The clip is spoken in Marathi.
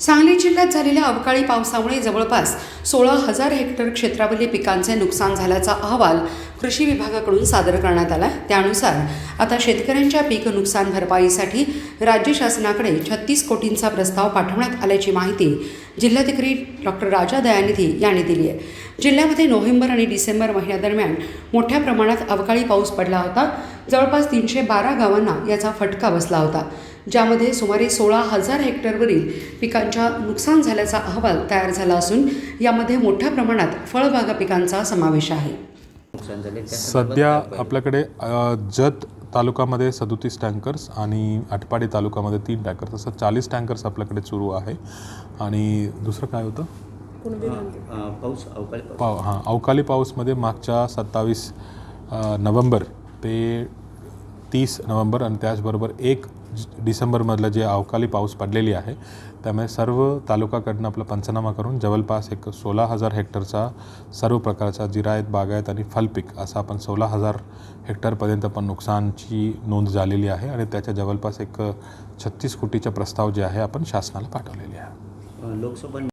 सांगली जिल्ह्यात झालेल्या अवकाळी पावसामुळे जवळपास सोळा हजार हेक्टर क्षेत्रावरील पिकांचे नुकसान झाल्याचा अहवाल कृषी विभागाकडून सादर करण्यात आला त्यानुसार आता शेतकऱ्यांच्या पीक नुकसान भरपाईसाठी राज्य शासनाकडे छत्तीस कोटींचा प्रस्ताव पाठवण्यात आल्याची माहिती जिल्हाधिकारी डॉक्टर राजा दयानिधी यांनी दिली आहे. जिल्ह्यामध्ये नोव्हेंबर आणि डिसेंबर महिन्यादरम्यान मोठ्या प्रमाणात अवकाळी पाऊस पडला होता. जवळपास तीनशे बारा गावांना याचा फटका बसला होता. ज्यामध्ये सुमारे सोळा हजार हेक्टरवरील पिकांच्या नुकसान झाल्याचा अहवाल तयार झाला असून यामध्ये मोठ्या प्रमाणात फळबागा पिकांचा समावेश आहे. सध्या? आपल्याकडे जत तालुक्यामध्ये सदोतीस टँकर्स आणि आटपाडी तालुक्यामध्ये तीन टँकर्स असं चाळीस टँकर्स आपल्याकडे सुरू आहे. आणि दुसरं काय होतं? पाऊस अवकाळी पाऊस. पाव हां अवकाळी पाऊसमध्ये मागच्या सत्तावीस नोव्हेंबर ते तीस नोव्हेंबर आणि त्याचबरोबर एक डिसेंबरमधलं जे अवकाळी पाऊस पडलेली आहे त्यामुळे सर्व तालुकाकडनं आपला पंचनामा करून जवळपास एक सोळा हजार हेक्टरचा सर्व प्रकारचा जिरायत बागायत आणि फलपीक असं आपण सोळा हजार हेक्टरपर्यंत पण नुकसानची नोंद झालेली आहे आणि त्याच्या जवळपास एक छत्तीस कोटीचा प्रस्ताव जे आहे आपण शासनाला पाठवलेले आहे. लोकसभा